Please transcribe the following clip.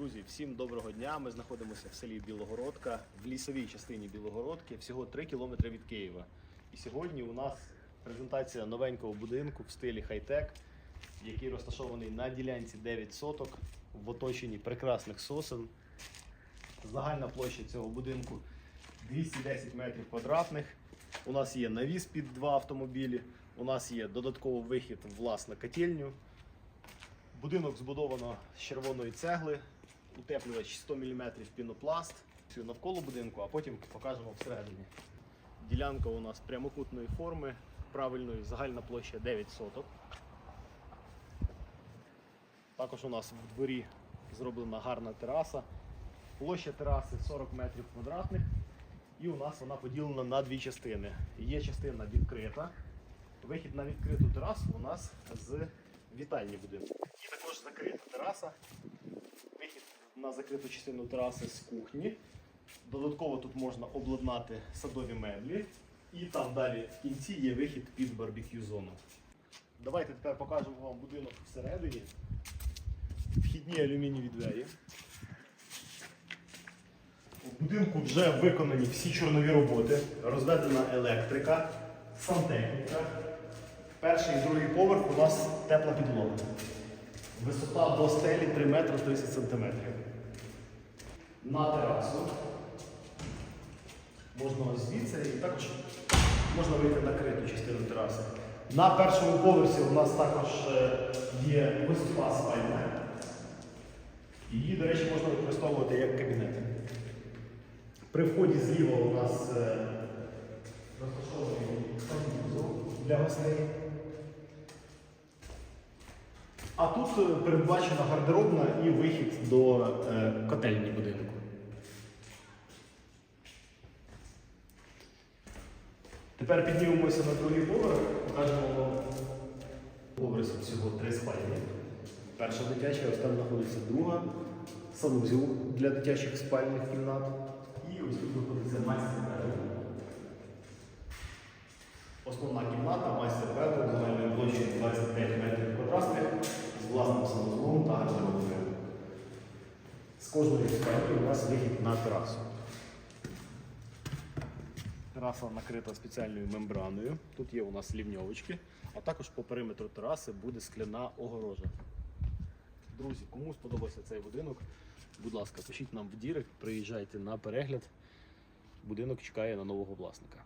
Друзі, всім доброго дня. Ми знаходимося в селі Білогородка, в лісовій частині Білогородки, всього 3 кілометри від Києва. І сьогодні у нас презентація новенького будинку в стилі хай-тек, який розташований на ділянці 9 соток в оточенні прекрасних сосен. Загальна площа цього будинку 210 метрів квадратних. У нас є навіс під два автомобілі. У нас є додатковий вихід в власну котельню. Будинок збудовано з червоної цегли, утеплювач 100 мм пінопласт. Навколо будинку, а потім покажемо всередині. Ділянка у нас прямокутної форми, правильної, загальна площа 9 соток. Також у нас в дворі зроблена гарна тераса. Площа тераси 40 метрів квадратних. І у нас вона поділена на дві частини. Є частина відкрита. Вихід на відкриту терасу у нас з вітальні будинку. І також закрита тераса. На закриту частину тераси з кухні. Додатково тут можна обладнати садові меблі. І там далі в кінці є вихід під барбекю зону. Давайте тепер покажемо вам будинок всередині. Вхідні алюмінієві двері. У будинку вже виконані всі чорнові роботи, розведена електрика, сантехніка. Перший і другий поверх у нас тепла підлога. Висота до стелі 3 метри 30 сантиметрів. На терасу. Можна ось звідси і також можна вийти на криту частину тераси. На першому поверсі у нас також е, є гостьова спальня. Її, до речі, можна використовувати як кабінет. При вході зліва у нас е, розташований санвузол для гостей. А тут е, передбачена гардеробна і вихід до е, котельні будинку. Тепер піднімемося на другий поверх, покажемо вам поверсі всього три спальні. Перша дитяча, ось там знаходиться друга, санузел для дитячих спальних кімнат. І ось тут знаходиться майстер З кожної спальні у нас вихід на терасу. Тераса накрита спеціальною мембраною. Тут є у нас лівньовочки, а також по периметру тераси буде скляна огорожа. Друзі, кому сподобався цей будинок, будь ласка, пишіть нам в дірект, приїжджайте на перегляд. Будинок чекає на нового власника.